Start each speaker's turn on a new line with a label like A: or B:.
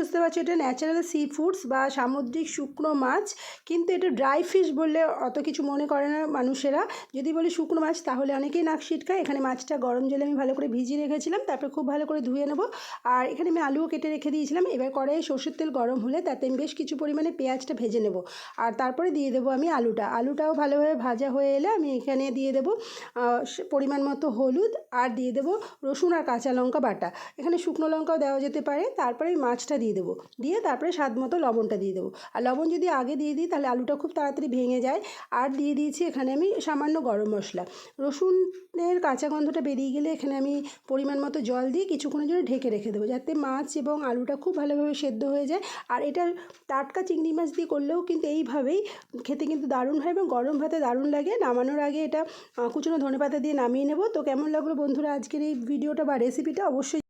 A: বুঝতে পারছ, এটা ন্যাচারাল সি ফুডস বা সামুদ্রিক শুকনো মাছ, কিন্তু এটা ড্রাই ফিশ বললে অত কিছু মনে করে না মানুষেরা। যদি বলি শুকনো মাছ, তাহলে অনেকেই নাক ছিটকায় এখানে মাছটা গরম জলে আমি ভালো করে ভিজিয়ে রেখেছিলাম, তারপর খুব ভালো করে ধুয়ে নেব। আর এখানে আমি আলুও কেটে রেখে দিয়েছিলাম। এবার কড়াইয়ে সর্ষের তেল গরম হলে তাতে আমি বেশ কিছু পরিমাণে পেঁয়াজটা ভেজে নেব। আর তারপরে দিয়ে দেবো আমি আলুটা। আলুটাও ভালোভাবে ভাজা হয়ে এলে আমি এখানে দিয়ে দেবো পরিমাণ মতো হলুদ। আর দিয়ে দেবো রসুন আর কাঁচা লঙ্কা বাটা। এখানে শুকনো লঙ্কাও দেওয়া যেতে পারে। তারপরে মাছটা দিয়ে দেবো। দিয়ে তারপরে স্বাদ মতো লবণটা দিয়ে দেবো। আর লবণ যদি আগে দিয়ে দিই, তাহলে আলুটা খুব তাড়াতাড়ি ভেঙে যায়। আর দিয়ে দিয়েছি এখানে আমি সামান্য গরম মশলা। রসুনের কাঁচা গন্ধটা বেরিয়ে গেলে এখানে আমি পরিমাণ মতো জল দিয়ে কিছুক্ষণের জন্য ঢেকে রেখে দেবো, যাতে মাছ এবং আলুটা খুব ভালোভাবে সেদ্ধ হয়ে যায়। আর এটা টাটকা চিংড়ি মাছ দিয়ে করলেও কিন্তু এইভাবেই খেতে কিন্তু দারুণ হয় এবং গরম ভাতে দারুণ লাগে। নামানোর আগে এটা কুচনো ধনেপাতা দিয়ে নামিয়ে নেব। তো কেমন লাগল বন্ধুরা আজকের এই ভিডিওটা বা রেসিপিটা অবশ্যই